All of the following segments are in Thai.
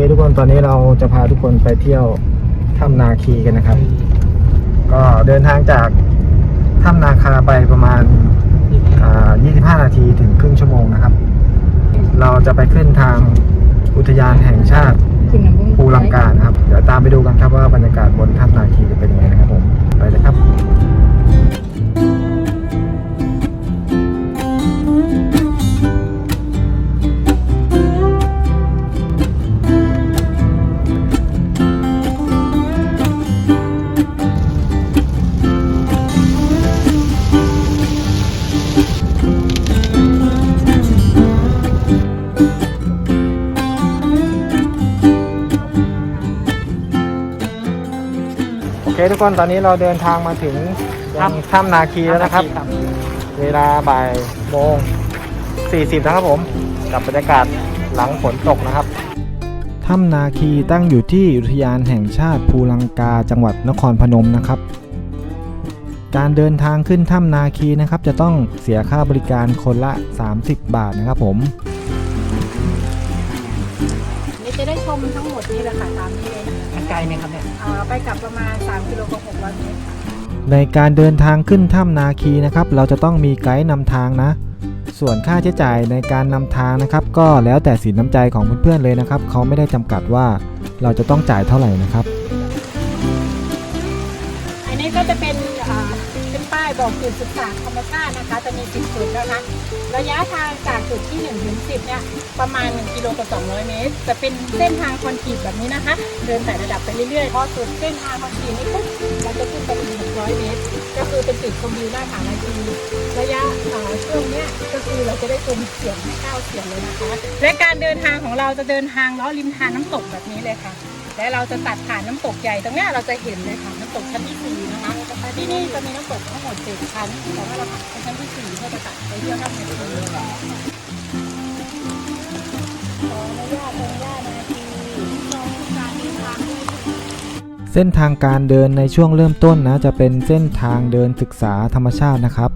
จะพาทุกคนไปเที่ยวถ้ำนาคีกันนะครับ ก็เดินทางจากถ้ำนาคาไปประมาณอ่า25 นาทีถึงครึ่งชั่วโมงนะครับ เราจะไปขึ้นทางอุทยานแห่งชาติภูลังกานะครับ เดี๋ยวตามไปดูกันครับว่าบรรยากาศบนถ้ำนาคีจะเป็นยังไงนะครับ คทุกคนตอนนี้เราเดินทางมาถึงยังถ้ำนาคีแล้วนะครับ เวลาบ่ายโมง40นะครับผม กับบรรยากาศหลังฝนตกนะครับถ้ำนาคีตั้งอยู่ที่อุทยานแห่งชาติภูลังกาจังหวัดนครพนมนะครับ การเดินทางขึ้นถ้ำนาคีนะครับ จะต้องเสียค่าบริการคนละ 30 บาทนะครับผมนี่จะได้ชมทั้งหมดนี้แหละค่ะตามนี้เลยนะคะ ไกลไหมครับเนี่ยอ่าไปกลับประมาณ 3 กิโลกับ600เมตรค่ะในการเดินทางขึ้นถ้ำนาคีนะครับ เราจะต้องมีไกด์นำทางนะ ส่วนค่าใช้จ่ายในการนำทางนะครับ ก็แล้วแต่สินน้ำใจของเพื่อนๆเลยนะครับ เขาไม่ได้จำกัดว่าเราจะต้องจ่ายเท่าไหร่นะครับ อันนี้ก็จะเป็นอ่าเป็นป้ายบอกจุดศึกษาธรรมชาตินะคะ จะมี10จุดนะคะ ระยะทางจากจุดที่1ถึง10เนี่ยประมาณ 1 กิโลกับ200 เมตร จะเป็นเส้นทางคอนกรีตแบบนี้นะคะ เดินไต่ระดับไปเรื่อยๆพอสุดเส้นทางคอนกรีตนี้ปุ๊บเราจะขึ้นไปอีก600 เมตร ก็คือเป็นจุดชมวิวหน้าผานาทีระยะอ่าช่วงเนี้ยก็คือเราจะได้ชมเสียงเก้าเสียงเลยนะคะ และการเดินทางของเราจะเดินทางล้อริมทานน้ำตกแบบนี้เลยค่ะ และเราจะตัดผ่านน้ำตกใหญ่ตรงนี้เราจะเห็นเลยค่ะน้ำตกชั้นที่สี่นะคะที่นี่จะมีน้ำตกทั้งหมดเจ็ดชั้นแต่ว่าเราผ่านไปชั้นที่สี่เพื่อจะตัดไปเที่ยวน้ำในทะเลขออนุญาตอนุญาตนาทีเส้นทางการเดินในช่วงเริ่มต้นนะจะเป็นเส้นทางเดินศึกษาธรรมชาตินะครับ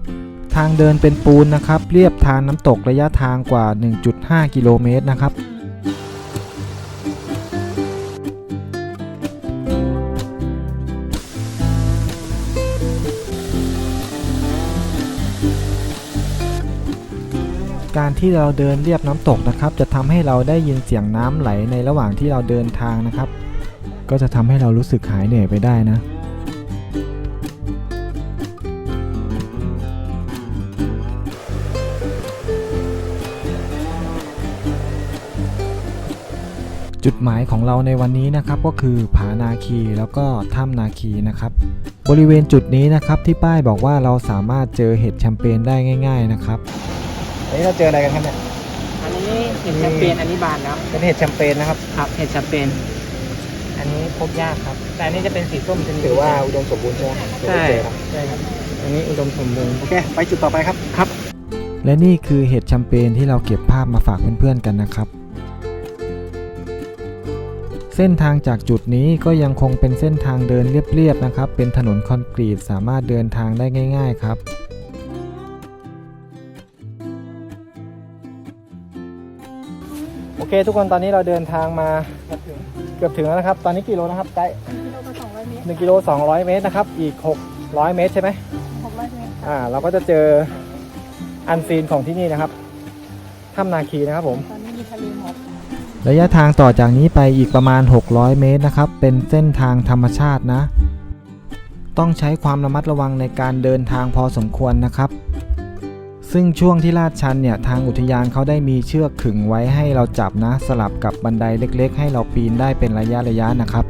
ทางเดินเป็นปูนนะครับ เรียบทางน้ำตกระยะทางกว่า 1.5 กิโลเมตรนะครับ ที่เราเดินเรียบน้ำตกนะครับ จะทำให้เราได้ยินเสียงน้ำไหลในระหว่างที่เราเดินทางนะครับ ก็จะทำให้เรารู้สึกหายเหนื่อยไปได้นะจุดหมายของเราในวันนี้นะครับก็คือผานาคีแล้วก็ถ้ำนาคีนะครับ บริเวณจุดนี้นะครับที่ป้ายบอกว่าเราสามารถเจอเห็ดแชมเปญได้ง่าย ๆนะครับ นนี้เราเจออะไรกันครับเนี่ย อันนี้เห็ดแชมเปญอันนี้บานแล้วเป็นเห็ดแชมเปญนะครับ ครับเห็ดแชมเปญอันนี้พบยากครับ แต่อันนี้จะเป็นสีส้มจะมีถือว่าอุดมสมบูรณ์ใช่ไหมใช่เดี๋ยวไปเจอครับใช่ครับ อันนี้อุดมสมบูรณ์โอเคไปจุดต่อไปครับครับ และนี่คือเห็ดแชมเปญที่เราเก็บภาพมาฝากเพื่อนๆกันนะครับ เส้นทางจากจุดนี้ก็ยังคงเป็นเส้นทางเดินเรียบๆนะครับ เป็นถนนคอนกรีตสามารถเดินทางได้ง่าย ๆ ครับ เคทุกคนตอนนี้เราเดินทางมาเกือบถึงแล้วนะครับ ตอนนี้กี่โลนะครับไกด์กิโลกับ200เมตรหนึ่งกิโลสองร้อยเมตรนะครับ อีก600เมตรใช่ไหม600เมตรค่ะอ่า เราก็จะเจออันซีนของที่นี่นะครับถ้ำนาคีนะครับผม ตอนนี้มีทะเลหมอกระยะทางต่อจากนี้ไปอีกประมาณ 600 เมตรนะครับ เป็นเส้นทางธรรมชาตินะ ต้องใช้ความระมัดระวังในการเดินทางพอสมควรนะครับ ซึ่งช่วงที่ลาดชันเนี่ยทางอุทยานเขาได้มีเชือกขึงไว้ให้เราจับนะ สลับกับบันไดเล็กๆ ให้เราปีนได้เป็นระยะระยะนะครับ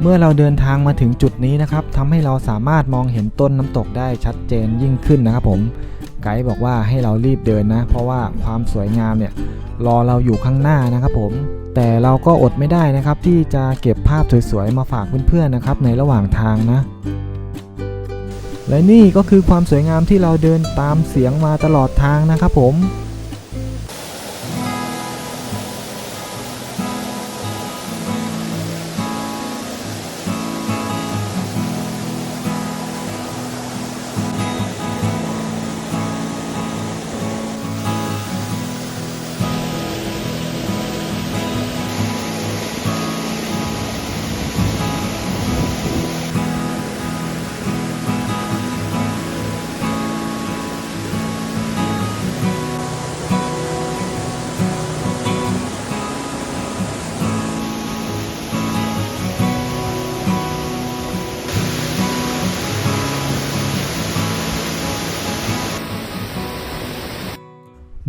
เมื่อเราเดินทางมาถึงจุดนี้นะครับทำให้เราสามารถมองเห็นต้นน้ำตกได้ชัดเจนยิ่งขึ้นนะครับผม ไกด์บอกว่าให้เรารีบเดินนะ เพราะว่าความสวยงามเนี่ยรอเราอยู่ข้างหน้านะครับผม แต่เราก็อดไม่ได้นะครับ ที่จะเก็บภาพสวยๆมาฝากเพื่อนๆนะครับในระหว่างทางนะ และนี่ก็คือความสวยงามที่เราเดินตามเสียงมาตลอดทางนะครับผม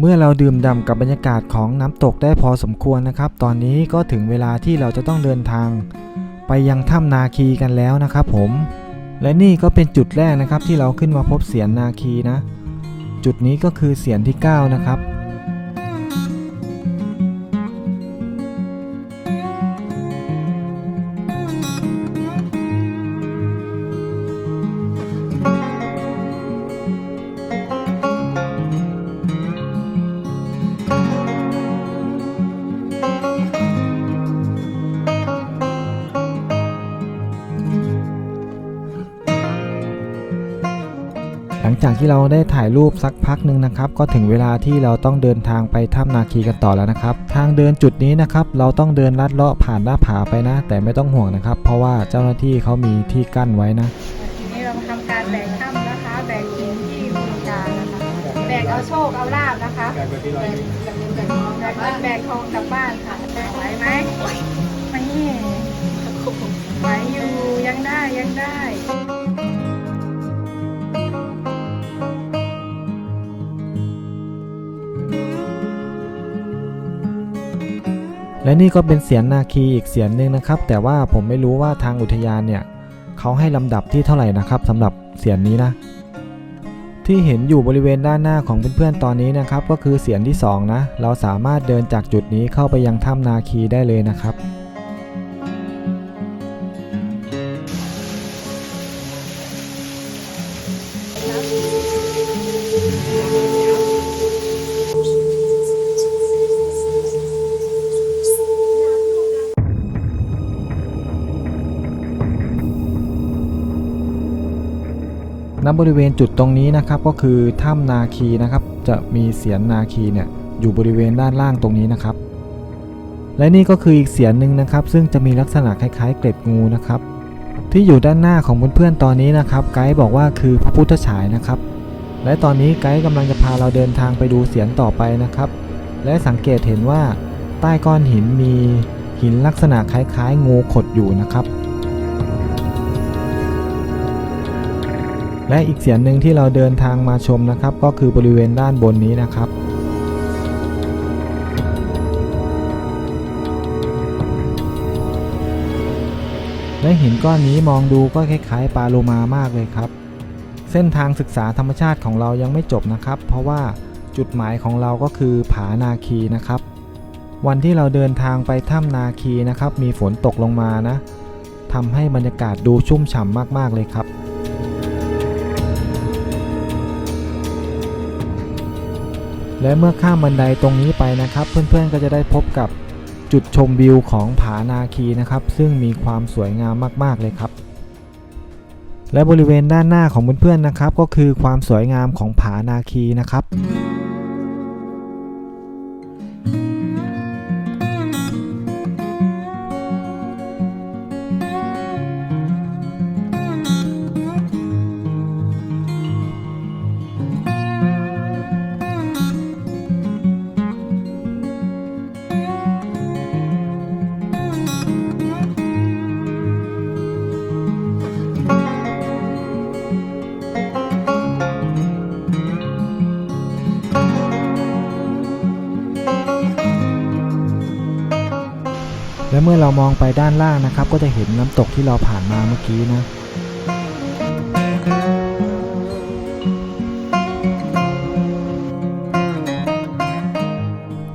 เมื่อเราดื่มด่ำกับบรรยากาศของน้ำตกได้พอสมควรนะครับ ตอนนี้ก็ถึงเวลาที่เราจะต้องเดินทาง ไปยังถ้ำนาคีกันแล้วนะครับ ผม และนี่ก็เป็นจุดแรกนะครับที่เราขึ้นมาพบเสียนนาคีนะ จุดนี้ก็คือเสียนที่ 9 นะครับ จากที่เราได้ถ่ายรูปสักพักหนึ่งนะครับ ก็ถึงเวลาที่เราต้องเดินทางไปถ้ำนาคีกันต่อแล้วนะครับ ทางเดินจุดนี้นะครับ เราต้องเดินลัดเลาะผ่านหน้าผาไปนะ แต่ไม่ต้องห่วงนะครับ เพราะว่าเจ้าหน้าที่เขามีที่กั้นไว้นะทีนี้เราทำการแบกถ้ำนะคะแบกหินที่บูชานะคะแบกเอาโชคเอาลาบนะคะแบกเงินแบกทองกลับบ้านค่ะแบกไหวไหมไม่ไหวอยู่ยังได้ยังได้ และนี่ก็เป็นเสียงนาคีอีกเสียงหนึ่งนะครับ แต่ว่าผมไม่รู้ว่าทางอุทยานเนี่ยเขาให้ลำดับที่เท่าไหร่นะครับสำหรับเสียงนี้นะ ที่เห็นอยู่บริเวณด้านหน้าของเพื่อนๆตอนนี้นะครับ ก็คือเสียงที่สองนะเราสามารถเดินจากจุดนี้เข้าไปยังถ้ำนาคีได้เลยนะครับ ณบริเวณจุดตรงนี้นะครับก็คือถ้ำนาคีนะครับ จะมีเสียนนาคีเนี่ยอยู่บริเวณด้านล่างตรงนี้นะครับ และนี่ก็คืออีกเสียนหนึ่งนะครับ ซึ่งจะมีลักษณะคล้ายๆ เกล็ดงูนะครับ ที่อยู่ด้านหน้าของเพื่อนๆตอนนี้นะครับ ไกด์บอกว่าคือพระพุทธฉายนะครับ และตอนนี้ไกด์กำลังจะพาเราเดินทางไปดูเสียนต่อไปนะครับ และสังเกตเห็นว่าใต้ก้อนหินมีหินลักษณะคล้ายๆ งูขดอยู่นะครับ และอีกเสียงหนึ่งที่เราเดินทางมาชมนะครับ ก็คือบริเวณด้านบนนี้นะครับและหินก้อนนี้มองดูก็คล้ายๆปลาโลมามากเลยครับ เส้นทางศึกษาธรรมชาติของเรายังไม่จบนะครับ เพราะว่าจุดหมายของเราก็คือผานาคีนะครับ วันที่เราเดินทางไปถ้ำนาคีนะครับ มีฝนตกลงมานะทำให้บรรยากาศดูชุ่มฉ่ำมากๆเลยครับ และเมื่อข้ามบันไดตรงนี้ไปนะครับ เพื่อนๆก็จะได้พบกับจุดชมวิวของผานาคีนะครับ ซึ่งมีความสวยงามมากๆเลยครับ และบริเวณด้านหน้าของเพื่อนๆนะครับ ก็คือความสวยงามของผานาคีนะครับ และเมื่อเรามองไปด้านล่างนะครับ ก็จะเห็นน้ำตกที่เราผ่านมาเมื่อกี้นะ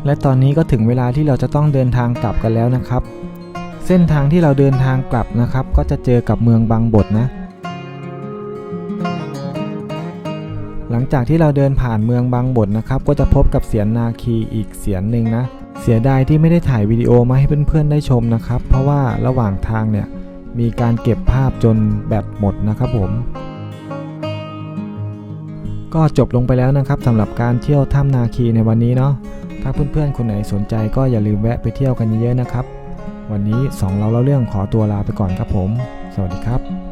และตอนนี้ก็ถึงเวลาที่เราจะต้องเดินทางกลับกันแล้วนะครับ เส้นทางที่เราเดินทางกลับนะครับ ก็จะเจอกับเมืองบางบดนะ หลังจากที่เราเดินผ่านเมืองบางบดนะครับ ก็จะพบกับเสียนนาคีอีกเสียนหนึ่งนะ เสียดายที่ไม่ได้ถ่ายวิดีโอมาให้เพื่อนๆได้ชมนะครับ เพราะว่าระหว่างทางเนี่ยมีการเก็บภาพจนแบตหมดนะครับผม ก็จบลงไปแล้วนะครับสำหรับการเที่ยวถ้ำนาคีในวันนี้เนาะถ้าเพื่อนๆคนไหนสนใจก็อย่าลืมแวะไปเที่ยวกันเยอะๆนะครับ วันนี้สองเราเล่าเรื่องขอตัวลาไปก่อนครับผม สวัสดีครับ